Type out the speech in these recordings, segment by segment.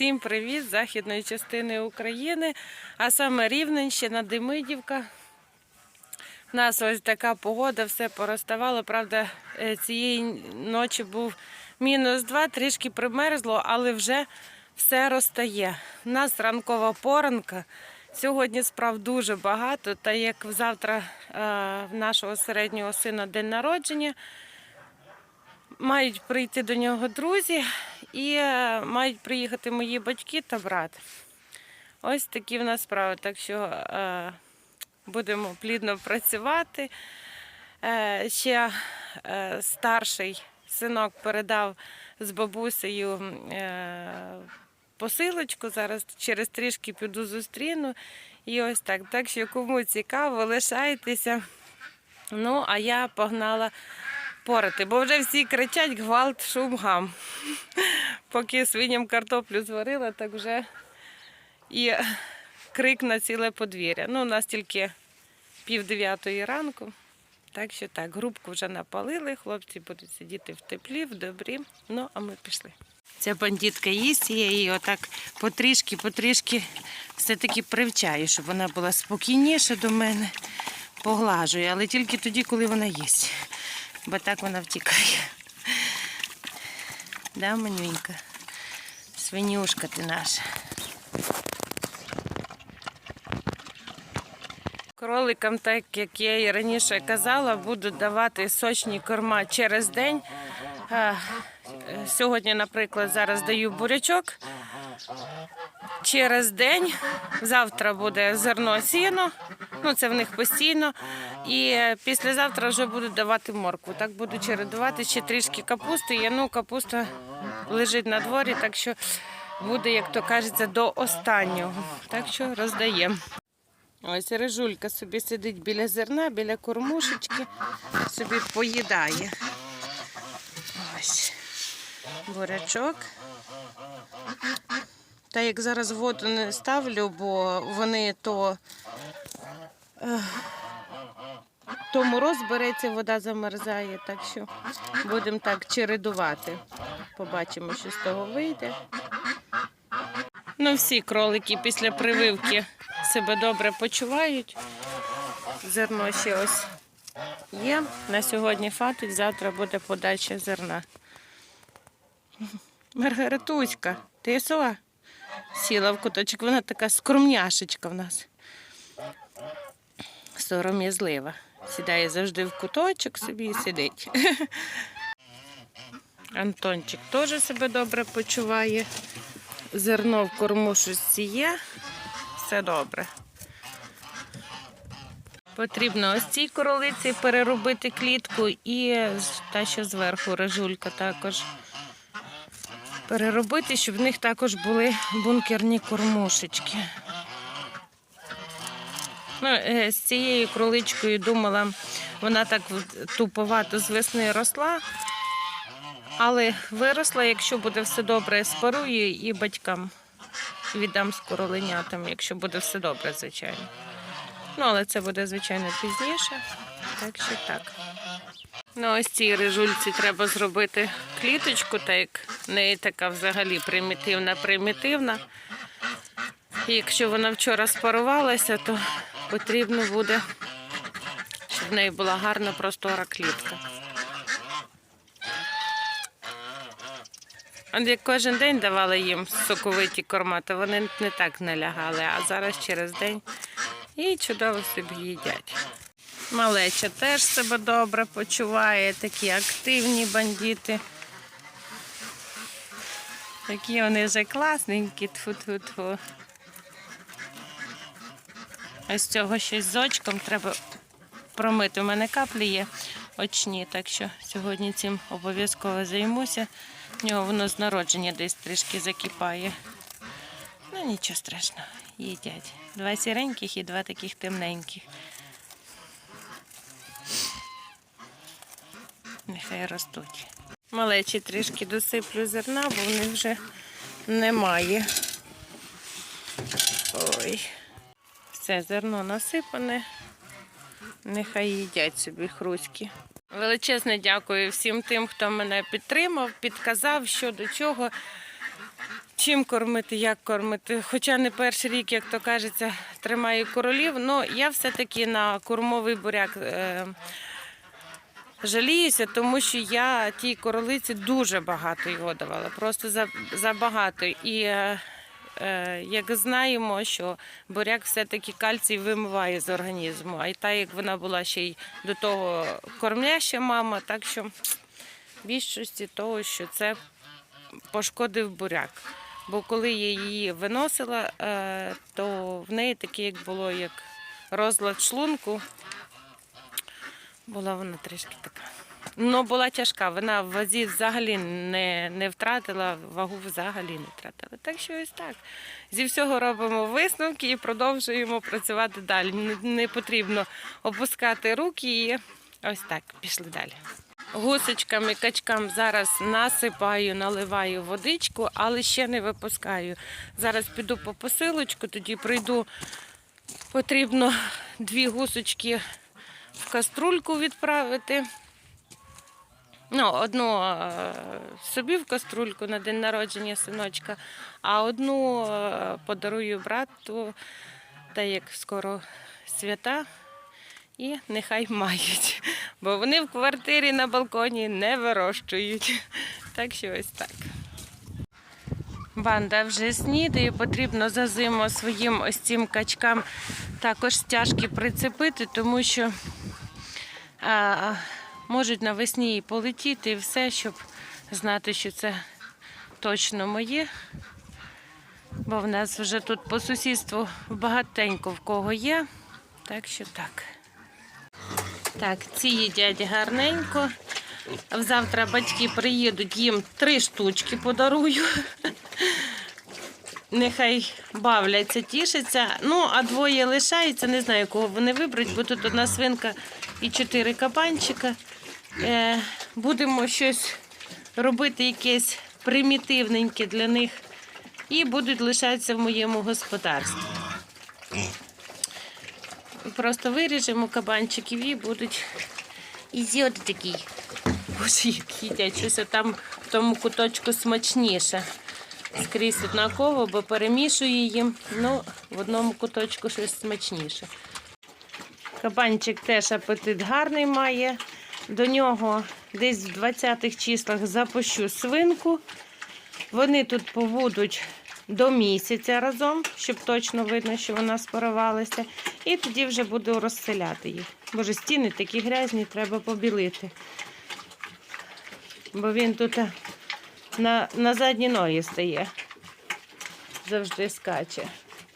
Всім привіт з західної частини України, а саме Рівненщина, Демидівка. У нас ось така погода, все пороставало. Правда, е, цієї ночі був мінус два, трішки примерзло, але вже все розтає. У нас ранкова поранка. Сьогодні справ дуже багато, та як завтра е, в нашого середнього сина день народження, мають прийти до нього друзі і е, мають приїхати мої батьки та брат. Ось такі в нас справи. Так що е, будемо плідно працювати. Е, ще старший синок передав з бабусею посилочку. Зараз через трішки піду зустріну. І ось так. Так що кому цікаво, лишайтеся. Ну, а я погнала порати, бо вже всі кричать гвалт, шум, гам. Поки свиням картоплю зварила, так вже і крик на ціле подвір'я. Ну, у нас тільки пів дев'ятої ранку. Так що так, грубку вже напалили, хлопці будуть сидіти в теплі, в добрі. Ну, а ми пішли. Ця бандитка їсть, я її отак потрішки, потрішки все-таки привчаю, щоб вона була спокійніша до мене, поглажую, але тільки тоді, коли вона їсть. Бо так вона втікає. Да, манюнька? Свинюшка ти наша. Кроликам, так як я і раніше казала, буду давати сочні корма через день. Е, Сьогодні, наприклад, зараз даю бурячок. Через день, завтра буде зерно сіно, ну це в них постійно. І післязавтра вже буду давати моркву. Так буду чередувати ще трішки капусти. Я, ну, капуста лежить на дворі, так що буде, як то кажеться, до останнього. Так що роздаємо. Ось рижулька собі сидить біля зерна, біля кормушечки, собі поїдає. Ось бурячок. Та як зараз воду не ставлю, бо вони то, то мороз береться, вода замерзає, так що будемо так чередувати. Побачимо, що з того вийде. Ну, всі кролики після прививки себе добре почувають. Зерно ще ось є. На сьогодні фатить, завтра буде подача зерна. Маргаритуська, ти сова? Сіла в куточок, вона така скромняшечка в нас. Сором'язлива. Сідає завжди в куточок собі і сидить. Антончик теж себе добре почуває. Зерно в кормушечці є. Все добре. Потрібно ось цій королиці переробити клітку і та, що зверху режулька також переробити, щоб в них також були бункерні кормушечки. Ну, е, з цією кроличкою думала, вона так туповато з весни росла, але виросла, якщо буде все добре, спарую і батькам віддам з короленятам, якщо буде все добре, звичайно. Ну, але це буде, звичайно, пізніше. Так що так. Ну, ось цій рижульці треба зробити кліточку, так як неї така взагалі примітивна, примітивна. Якщо вона вчора спарувалася, то потрібно буде, щоб в неї була гарна простора клітка. От як кожен день давали їм соковиті корма, то вони не так не лягали, а зараз через день і чудово собі їдять. Малеча теж себе добре почуває, такі активні бандити. Такі вони вже класненькі, тфу-тфу-тфу. Ось цього щось з очком треба промити. У мене каплі є очні, так що сьогодні цим обов'язково займуся. В нього воно з народження десь трішки закипає. Ну нічого страшного, їдять. Два сіреньких і два таких темненьких. Нехай ростуть. Малечі трішки досиплю зерна, бо в них вже немає. Ой. Все, зерно насипане. Нехай їдять собі хруськи. Величезне дякую всім тим, хто мене підтримав, підказав, що до чого. чим кормити, як кормити. Хоча не перший рік, як то кажеться, тримаю королів. Ну я все-таки на кормовий буряк. Е, Жаліюся, тому що я тій королиці дуже багато його давала, просто за- забагато. І е, е, як знаємо, що буряк все-таки кальцій вимиває з організму, а й та як вона була ще й до того кормляща мама, так що в більшості того, що це пошкодив буряк. Бо коли я її виносила, е, то в неї таке, як було як розлад шлунку. Була вона трішки така. Ну, була тяжка. Вона в вазі взагалі не, не втратила, вагу взагалі не втратила. Так що ось так. Зі всього робимо висновки і продовжуємо працювати далі. Не, не потрібно опускати руки і ось так, пішли далі. Гусочкам і качкам зараз насипаю, наливаю водичку, але ще не випускаю. Зараз піду по посилочку, тоді прийду. Потрібно дві гусочки в каструльку відправити. Ну, одну е, собі в каструльку на день народження синочка, а одну е, подарую брату, та як скоро свята, і нехай мають. Бо вони в квартирі на балконі не вирощують. Так що ось так. Банда вже снідає, потрібно за зиму своїм ось цим качкам також стяжки прицепити, тому що а, можуть навесні і полетіти і все, щоб знати, що це точно моє. Бо в нас вже тут по сусідству багатенько в кого є. Так що так. Так, ці їдять гарненько. Завтра батьки приїдуть, їм три штучки подарую. Нехай бавляться, тішаться. Ну, а двоє лишаються, не знаю, кого вони виберуть, бо тут одна свинка і чотири кабанчика. Е, будемо щось робити, якесь примітивненьке для них, і будуть лишатися в моєму господарстві. Просто виріжемо кабанчиків і будуть ізіоти такі. Боже, як їдять, щось там в тому куточку смачніше. Скрізь однаково, бо перемішую їм. Ну, в одному куточку щось смачніше. Кабанчик теж апетит гарний має. До нього десь в 20-х числах запущу свинку. Вони тут побудуть до місяця разом, щоб точно видно, що вона спарувалася. І тоді вже буду розселяти їх. Боже, стіни такі грязні, треба побілити. Бо він тут е, на, на задні ноги стає. Завжди скаче.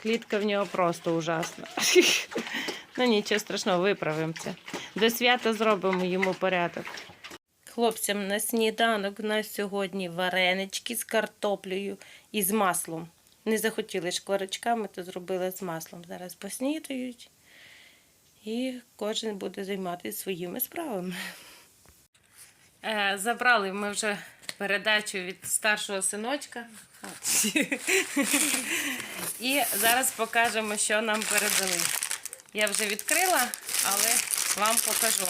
Клітка в нього просто ужасна. Ну нічого страшного, виправимо це. До свята зробимо йому порядок. Хлопцям на сніданок у нас сьогодні варенички з картоплею і з маслом. Не захотіли шкварочками, то зробила з маслом. Зараз поснідають і кожен буде займатися своїми справами. Е, Забрали ми вже передачу від старшого синочка. І зараз покажемо, що нам передали. Я вже відкрила, але вам покажу.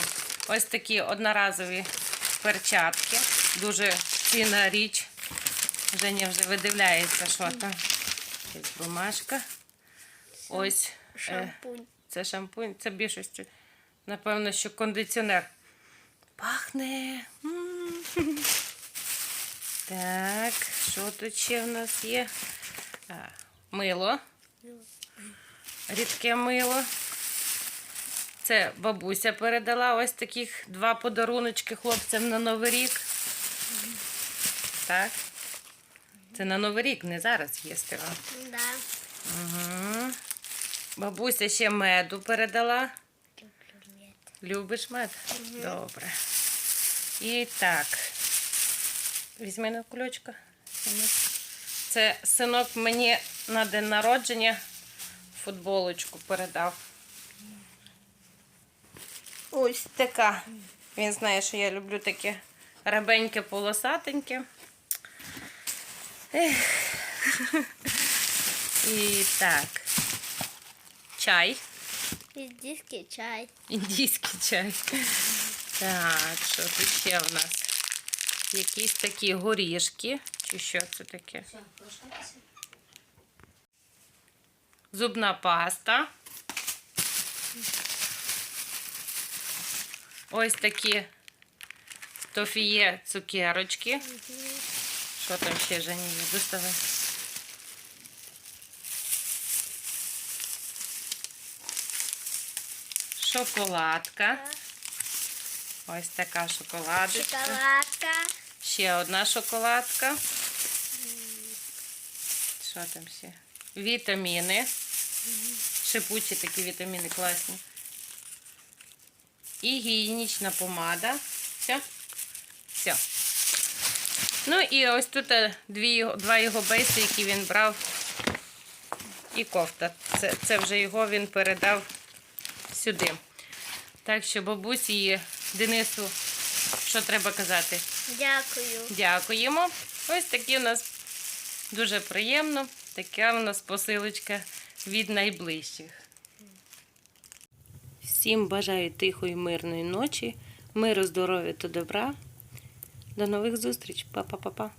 Ось такі одноразові перчатки. Дуже цінна річ. Женя вже видивляється, що там. Ось бумажка. Ось е, Шампунь. це шампунь, це більшості. Напевно, що кондиціонер. Пахне. М. Так, що тут ще в нас є? А, мило. Рідке мило. Це бабуся передала ось таких два подаруночки хлопцям на Новий рік. Так. Це на Новий рік, не зараз їсти вам. Да. Угу. Бабуся ще меду передала. Любиш мед? Добре. І так. Візьми на кульочка. Це синок мені на день народження футболочку передав. Ось така. Він знає, що я люблю таке рабеньке полосатеньке. Ех. І так. Чай. Індійський чай. Індійський чай. Так, що тут ще в нас? Якісь такі горішки. Чи що це таке? Зубна паста. Ось такі тофіє цукерочки. Що там ще Женя є? Доставай. Шоколадка. Ось така шоколадочка. Шоколадка. Ще одна шоколадка. Що там ще? Вітаміни. Шипучі такі вітаміни класні. І гігієнічна помада. Все. Все. Ну і ось тут е, дві, два його бейси, які він брав. І кофта. Це, це вже його він передав сюди. Так що бабусі і Денису, що треба казати? Дякую. Дякуємо. Ось такі у нас дуже приємно. Така у нас посилочка від найближчих. Всім бажаю тихої, мирної ночі, миру, здоров'я та добра. До нових зустріч. Па-па-па-па.